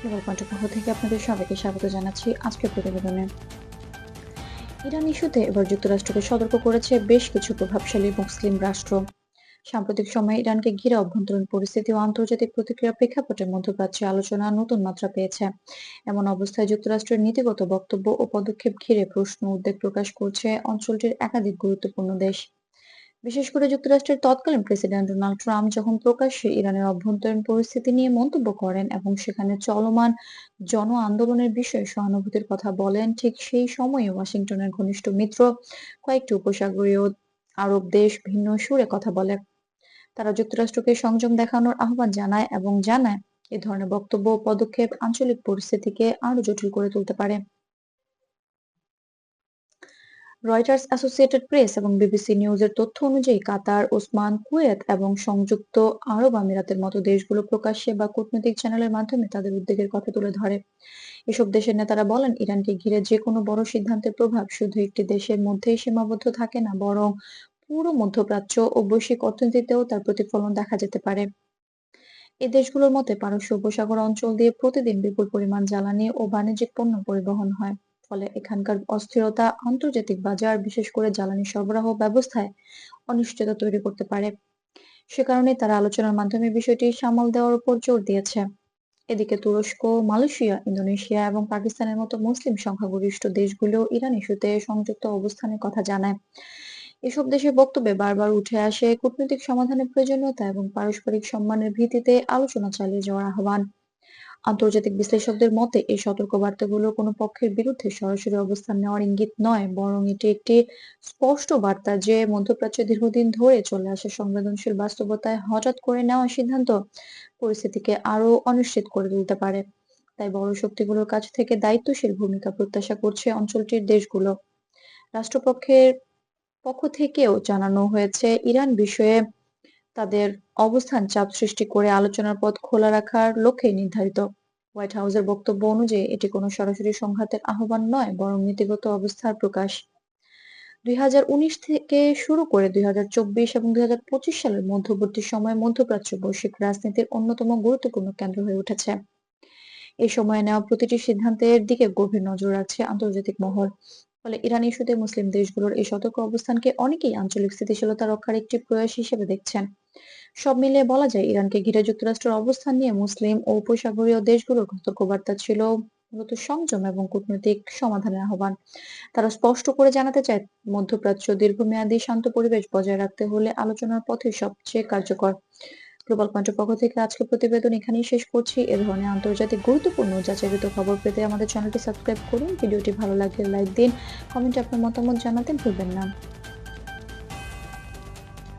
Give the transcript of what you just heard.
Global পয়েন্টের পক্ষ থেকে আপনাদের সবাইকে স্বাগত জানাচ্ছি আজকের প্রতিবেদনে। ইরান ইস্যুতে এবার যুক্তরাষ্ট্রকে সতর্ক করেছে বেশ কিছু প্রভাবশালী মুসলিম রাষ্ট্র। সাম্প্রতিক সময়ে ইরানকে ঘিরে অভ্যন্তরীণ পরিস্থিতি ও আন্তর্জাতিক প্রতিক্রিয়া প্রেক্ষাপটে মধ্যপ্রাচ্যে আলোচনা নতুন মাত্রা পেয়েছে। এমন অবস্থায় যুক্তরাষ্ট্রের নীতিগত বক্তব্য ও পদক্ষেপ ঘিরে প্রশ্ন উদ্বেগ প্রকাশ করছে অঞ্চলটির একাধিক গুরুত্বপূর্ণ দেশ। বিশেষ করে যুক্তরাষ্ট্রের তৎকালীন প্রেসিডেন্ট ডোনাল্ড ট্রাম্প যখন প্রকাশ্যে ইরানের অভ্যন্তরীণ পরিস্থিতি নিয়ে মন্তব্য করেন এবং সেখানে চলমান জন আন্দোলনের বিষয়ে সহানুভূতির কথা বলেন, ঠিক সেই সময়ে ওয়াশিংটনের ঘনিষ্ঠ মিত্র কয়েকটি উপসাগরীয় আরব দেশ ভিন্ন সুরে কথা বলে। তারা যুক্তরাষ্ট্রকে সংযম দেখানোর আহ্বান জানায় এবং জানায়, এ ধরনের বক্তব্য পদক্ষেপ আঞ্চলিক পরিস্থিতিকে আরও জটিল করে তুলতে পারে। রয়টার্স অ্যাসোসিয়েটেড প্রেস এবং বিবিসি নিউজের তথ্য অনুযায়ী কাতার, ওসমান, কুয়েত এবং সংযুক্ত আরব আমিরাতের মতো দেশগুলো প্রকাশ্যে বা কূটনৈতিক চ্যানেলের মাধ্যমে তাদের উদ্বেগের কথা তুলে ধরে। এসব দেশের নেতারা বলেন, ইরানকে ঘিরে যে কোনো বড় সিদ্ধান্তের প্রভাব শুধু একটি দেশের মধ্যেই সীমাবদ্ধ থাকে না, বরং পুরো মধ্যপ্রাচ্য ও বৈশ্বিক অর্থনীতিতেও তার প্রতিফলন দেখা যেতে পারে। এ দেশগুলোর মতে পারস্য উপসাগর অঞ্চল দিয়ে প্রতিদিন বিপুল পরিমাণ জ্বালানি ও বাণিজ্যিক পণ্য পরিবহন হয়। ফলে এখানকার অস্থিরতা আন্তর্জাতিক বাজার, বিশেষ করে জ্বালানি সরবরাহ ব্যবস্থায় অনিশ্চয়তা তৈরি করতে পারে। সে কারণে তারা আলোচনার মাধ্যমে বিষয়টি সামাল দেওয়ার উপর জোর দিয়েছে। এদিকে তুরস্ক, মালয়েশিয়া, ইন্দোনেশিয়া এবং পাকিস্তানের মতো মুসলিম সংখ্যাগরিষ্ঠ দেশগুলো ইরান ইস্যুতে সংযুক্ত অবস্থানের কথা জানায়। এসব দেশের বক্তব্যে বারবার উঠে আসে কূটনৈতিক সমাধানের প্রয়োজনীয়তা এবং পারস্পরিক সম্মানের ভিত্তিতে আলোচনা চালিয়ে যাওয়ার আহ্বান। আন্তর্জাতিক বিশ্লেষকদের মতে, এই সতর্কবার্তাগুলো কোনো পক্ষের বিরুদ্ধে সরাসরি অবস্থান নেওয়ার ইঙ্গিত নয়, বরং এটি একটি স্পষ্ট বার্তা যে মধ্যপ্রাচ্যে দীর্ঘদিন ধরে চলে আসা সংবেদনশীল বাস্তবতায় হঠাৎ করে নেওয়া সিদ্ধান্ত পরিস্থিতিকে আরও অনিশ্চিত করে তুলতে পারে। তাই বড় শক্তিগুলোর কাছ থেকে দায়িত্বশীল ভূমিকা প্রত্যাশা করছে অঞ্চলটির দেশগুলো। রাষ্ট্রপক্ষের পক্ষ থেকেও জানানো হয়েছে, ইরান বিষয়ে তাদের অবস্থান চাপ সৃষ্টি করে আলোচনার পথ খোলা রাখার লক্ষ্যে নির্ধারিত। হোয়াইট হাউসের বক্তব্য অনুযায়ী, এটি কোনো সরাসরি সংঘাতের আহ্বান নয়, বরং নীতিগত অবস্থার প্রকাশ। দুই হাজার উনিশ থেকে শুরু করে দুই হাজার চব্বিশ এবং দুই হাজার পঁচিশ সালের মধ্যবর্তী সময়ে মধ্যপ্রাচ্য বৈশ্বিক রাজনীতির অন্যতম গুরুত্বপূর্ণ কেন্দ্র হয়ে উঠেছে। এই সময়ে নেওয়া প্রতিটি সিদ্ধান্তের দিকে গভীর নজর রাখছে আন্তর্জাতিক মহল। ফলে ইরান ইস্যুতে মুসলিম দেশগুলোর এই সতর্ক অবস্থানকে অনেকেই আঞ্চলিক স্থিতিশীলতা রক্ষার একটি প্রয়াস হিসেবে দেখছেন। সব মিলিয়ে বলা যায় ইরানকে ঘিরে যুক্তরাষ্ট্রের অবস্থান নিয়ে মুসলিম ও উপসাগরীয় দেশগুলোর সতর্কবার্তা ছিল মূলত সংযম এবং কূটনৈতিক সমাধানের আহ্বান। তারা স্পষ্ট করে জানাতে চায়, মধ্যপ্রাচ্য দীর্ঘমেয়াদী শান্ত পরিবেশ বজায় রাখতে হলে আলোচনার পথে সবচেয়ে কার্যকর। গ্লোবাল পয়েন্টের পক্ষ থেকে আজকের প্রতিবেদন এখানেই শেষ করছি। এ ধরনের আন্তর্জাতিক গুরুত্বপূর্ণ যাচাইকৃত খবর পেতে আমাদের চ্যানেলটি সাবস্ক্রাইব করুন। ভিডিওটি ভালো লাগলে লাইক দিন, কমেন্টে আপনার মতামত জানাতে ভুলবেন না।